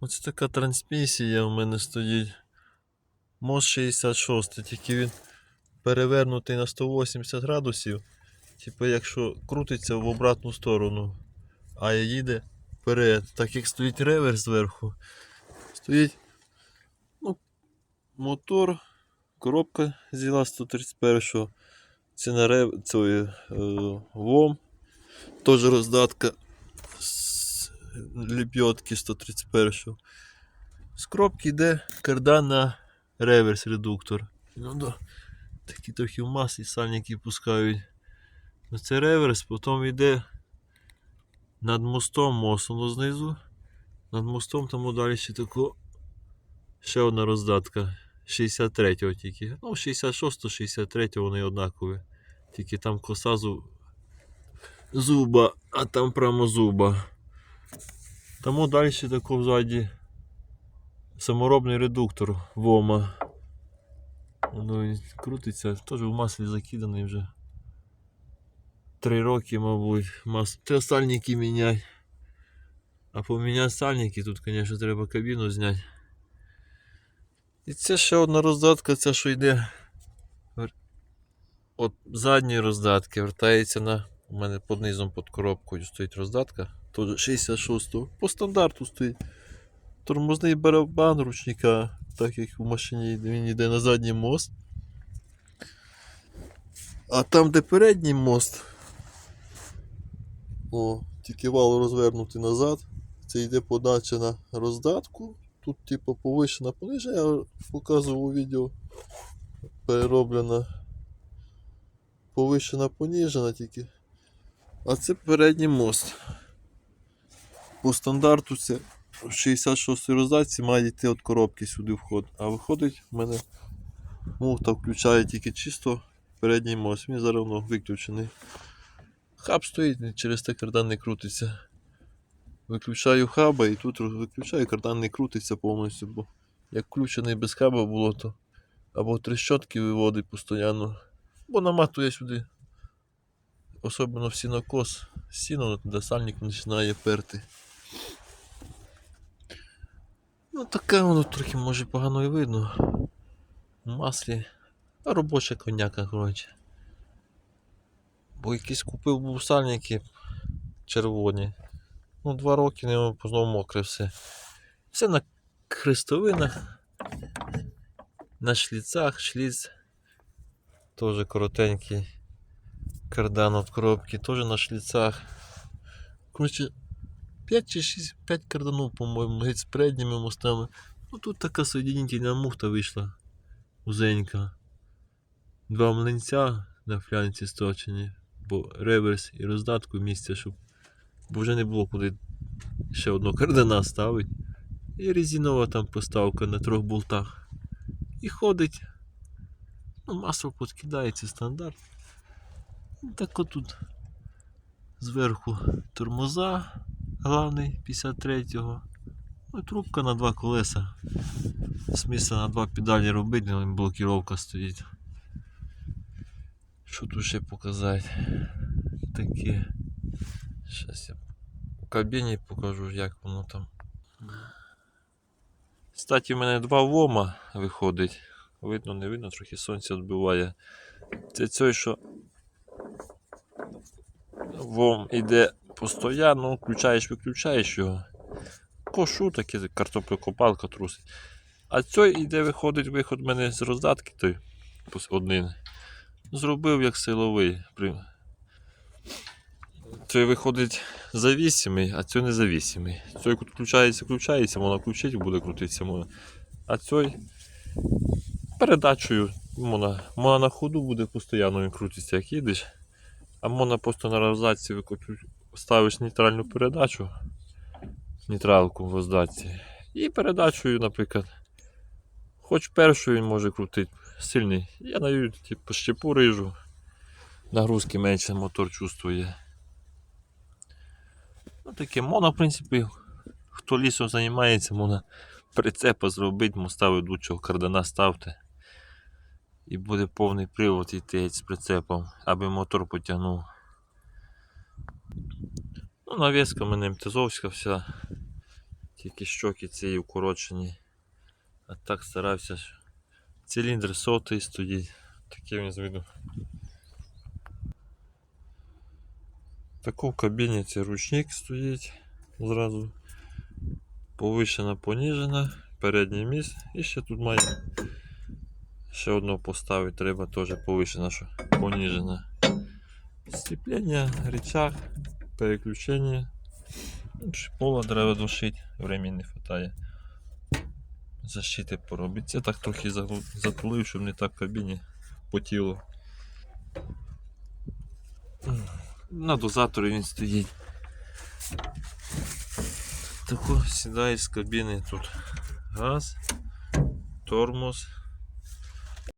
Ось така трансмісія в мене стоїть. Мост 66, тільки він перевернутий на 180 градусів. Типу, якщо крутиться в обратну сторону, а їде вперед. Так як стоїть реверс зверху, стоїть ну, мотор, коробка зіла 131 це на рев... це, е, ВОМ, теж роздатка з 131. З коробки йде кардан на реверс редуктор. Ну, да. Такі трохи в маслі сальники пускають. Ну, Це реверс, потім йде над мостом, мост воно знизу. Над мостом там далі ще тако ще одна роздатка. 63-го тільки. Ну, 66 63 вони однакові. Тільки там коса зу- зуба, а там прямо зуба. Тому далі тако ззаді саморобний редуктор ВОМа. Воно він крутиться, теж в маслі закиданий вже. Три роки, мабуть. Мас... Треба сальники міняти. А поміняти сальники тут, звісно, треба кабіну зняти. І це ще одна роздатка, ця що йде. От задньої роздатки вертається на. У мене під низом під коробкою стоїть роздатка. Тут 66-го. По стандарту стоїть. Тормозний барабан ручника, так як в машині він йде на задній мост. А там, де передній мост, о, тільки вал розвернутий назад. Це йде подача на роздатку. Тут, типу, повишена понижена, я показував у відео. Перероблена. Повишена понижена тільки. А це передній мост. По стандарту це в 66 роздатці має йти від коробки сюди вход. А виходить в мене муфта включає тільки чисто передній мост. Він зараз воно виключений. Хаб стоїть, через те кардан не крутиться. Виключаю хаба і тут виключаю, кардан не крутиться повністю, бо як включений без хаба було, то або трещотки виводить постійно, бо наматує сюди. Особливо в сінокос, сіно, де сальник починає перти. Ну таке воно трохи може погано і видно. В маслі. А робоча коняка, коротше. Бо якісь купив був сальники червоні. Ну, два роки не знову мокре все. Все на хрестовинах, на шліцах, шліц. Теж коротенький. Кардан від коробки, теж на шліцах. Коротше, 5 чи 6, 5 карданів, по-моєму, геть з передніми мостами. Ну тут така соєдинительна муфта вийшла. Узенька. Два млинця на флянці сточені, бо реверс і роздатку місця, щоб бо вже не було куди ще одного кардана ставити. І резинова там поставка на трьох болтах. І ходить. Ну, масло подкидається стандарт. Так отут зверху тормоза главний 53-го. Ну і трубка на два колеса. Смисла на два педалі робити, ну, блокіровка стоїть. Що тут ще показати? Таке. Щас я в кабіні покажу, як воно там. Кстати, в мене два вома виходить. Видно, не видно, трохи сонце відбиває. Це той, що вом іде постійно, включаєш, виключаєш його. Кошу таке, картоплекопалка трусить. А цей іде, виходить, виход в мене з роздатки той один. Зробив як силовий. Цей виходить завісимий, а цей незавісимий. Цей включається, включається, можна включити, буде крутитися. Можна. А цей передачею можна, можна на ходу буде постійно він крутиться, як їдеш. А можна просто на роздатці ставиш нейтральну передачу, нейтралку в роздатці. І передачею, наприклад, хоч першу він може крутити сильний. Я на типу, щепу рижу. Нагрузки менше мотор чувствує. Ну таке, можна, в принципі, хто лісом займається, можна прицепа зробити, ставить лучшого кардана ставте. І буде повний привод йти з прицепом, аби мотор потягнув. Ну, навіска в мене МТЗовська вся. Тільки щоки ці укорочені. А так старався. Циліндр сотий стоїть. Такий він з виду. Таку в кабіні це ручник стоїть зразу. Повишена, поніжена, передній міст. І ще тут має ще одного поставити, треба теж повишена, що поніжена. Сцеплення, рычаг, переключення. Шипола треба душити, времени не вистачає. Защити поробити. Це так трохи затулив, щоб не так в кабіні потіло. На дозаторі він стоїть. Тако сідає з кабіни тут газ, тормоз,